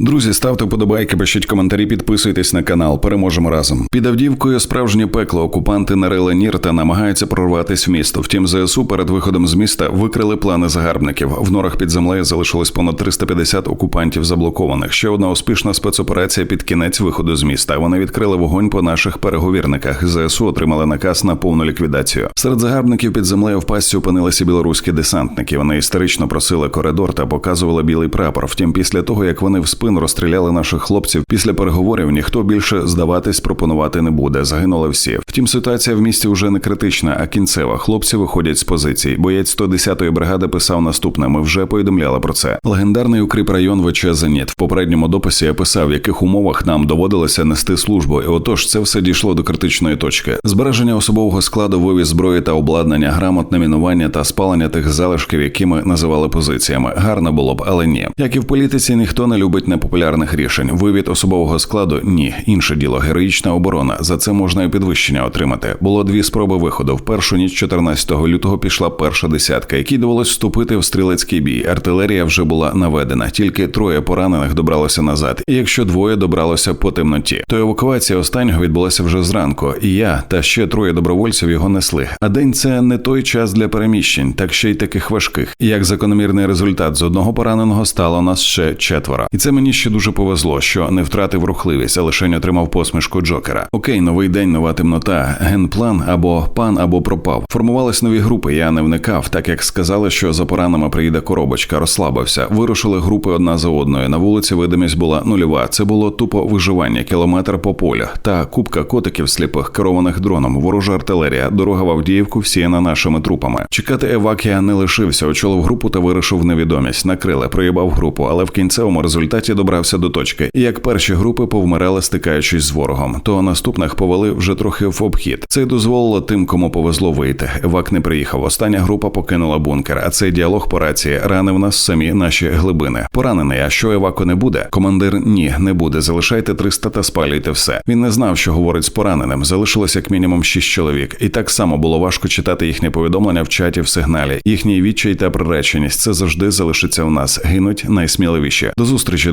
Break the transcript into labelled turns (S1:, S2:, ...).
S1: Друзі, ставте вподобайки, пишіть коментарі, підписуйтесь на канал. Переможемо разом. Під Авдіївкою справжнє пекло. Окупанти нарили нір та намагаються прорватися в місто. Втім, ЗСУ перед виходом з міста викрили плани загарбників. В норах під землею залишилось понад 350 окупантів заблокованих. Ще одна успішна спецоперація під кінець виходу з міста. Вони відкрили вогонь по наших переговірниках. ЗСУ отримали наказ на повну ліквідацію. Серед загарбників під землею в пастці опинилися білоруські десантники. Вони історично просили коридор та показували білий прапор. Втім, після того як вони в спину розстріляли наших хлопців, після переговорів ніхто більше здаватись пропонувати не буде. Загинули всі. Втім, ситуація в місті вже не критична, а кінцева. Хлопці виходять з позицій. Боєць 110-ї бригади писав наступне. Ми вже повідомляли про це. Легендарний укріп район ВЧ Зеніт. В попередньому дописі я писав, в яких умовах нам доводилося нести службу. І отож, це все дійшло до критичної точки. Збереження особового складу, вивіз зброї та обладнання, грамотне мінування та спалення тих залишків, які ми називали позиціями. Гарно було б, але ні. Як і в політиці, ніхто не любить непопулярних рішень. Вивід особового складу ні. Інше діло, героїчна оборона. За це можна і підвищення отримати. Було дві спроби виходу. В першу ніч 14 лютого пішла перша десятка, якій довелось вступити в стрілецький бій. Артилерія вже була наведена. Тільки троє поранених добралося назад. І якщо двоє добралося по темноті, то евакуація останнього відбулася вже зранку. І я та ще троє добровольців його несли. А день це не той час для переміщень, так ще й таких важких. Як закономірний результат з одного пораненого стало нас ще четверо. І це мені ще дуже повезло, що не втратив рухливість, а лише отримав посмішку Джокера. Окей, новий день, нова темнота, генплан або пан, або пропав. Формувались нові групи. Я не вникав, так як сказали, що за поранами приїде коробочка, розслабився. Вирушили групи одна за одною. На вулиці видимість була нульова. Це було тупо виживання, кілометр по полю та купка котиків сліпих, керованих дроном, ворожа артилерія, дорога в Авдіївку всіяна нашими трупами. Чекати евакія не лишився, очолив групу та вирушив невідомість. Накрили, проїбав групу, але в кінцевому результаті добрався до точки. Як перші групи повмирали, стикаючись з ворогом, то наступних повели вже трохи в обхід. Це дозволило тим, кому повезло вийти. Евак не приїхав. Остання група покинула бункер. А цей діалог по рації ранив нас самі наші глибини. Поранений, а що еваку не буде? Командир ні, не буде. Залишайте 300 та спалюйте все. Він не знав, що говорить з пораненим. Залишилось як мінімум 6 чоловік, і так само було важко читати їхні повідомлення в чаті в сигналі. Їхній відчай та приреченість це завжди залишиться в нас. Гинуть найсміливіші. До зустрічі,